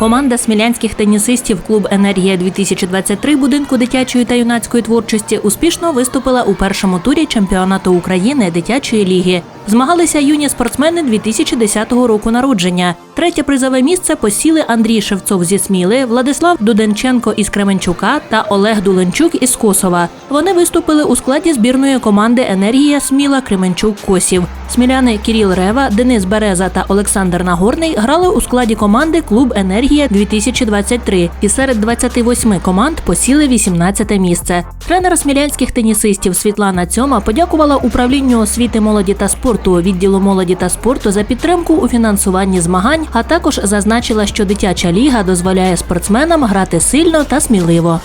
Команда смілянських тенісистів клуб Енергія 2023 будинку дитячої та юнацької творчості успішно виступила у першому турі чемпіонату України дитячої ліги. Змагалися юні спортсмени 2010 року народження. Третє призове місце посіли Андрій Шевцов зі Сміли, Владислав Дуденченко із Кременчука та Олег Дуленчук із Косова. Вони виступили у складі збірної команди Енергія Сміла Кременчук Косів. Сміляни Кіріл Рева, Денис Береза та Олександр Нагорний грали у складі команди Клуб Енергія 2023 і серед 28 команд посіли 18 місце. Тренер смілянських тенісистів Світлана Цьома подякувала управлінню освіти молоді та спорту відділу молоді та спорту за підтримку у фінансуванні змагань, а також зазначила, що дитяча ліга дозволяє спортсменам грати сильно та сміливо.